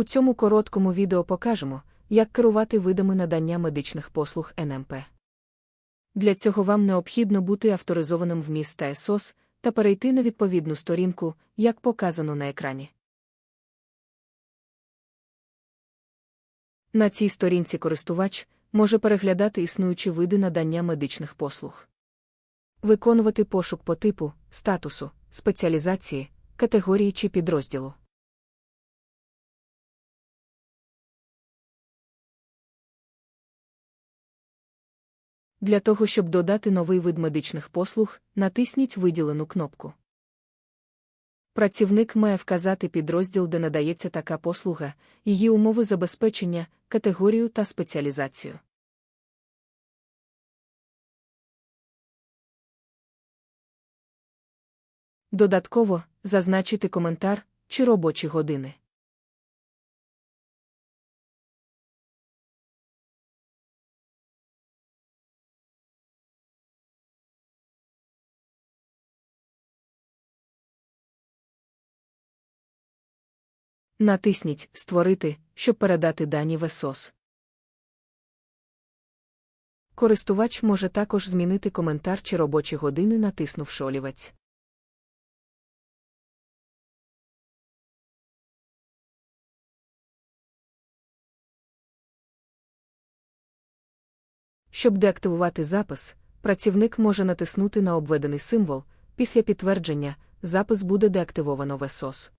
У цьому короткому відео покажемо, як керувати видами надання медичних послуг НМП. Для цього вам необхідно бути авторизованим в МІС та СОС та перейти на відповідну сторінку, як показано на екрані. На цій сторінці користувач може переглядати існуючі види надання медичних послуг, виконувати пошук по типу, статусу, спеціалізації, категорії чи підрозділу. Для того, щоб додати новий вид медичних послуг, натисніть виділену кнопку. Працівник має вказати підрозділ, де надається така послуга, її умови забезпечення, категорію та спеціалізацію. Додатково зазначити коментар чи робочі години. Натисніть Створити, щоб передати дані в ЕСОС. Користувач може також змінити коментар чи робочі години, натиснувши олівець. Щоб деактивувати запис, працівник може натиснути на обведений символ. Після підтвердження запис буде деактивовано в ЕСОС.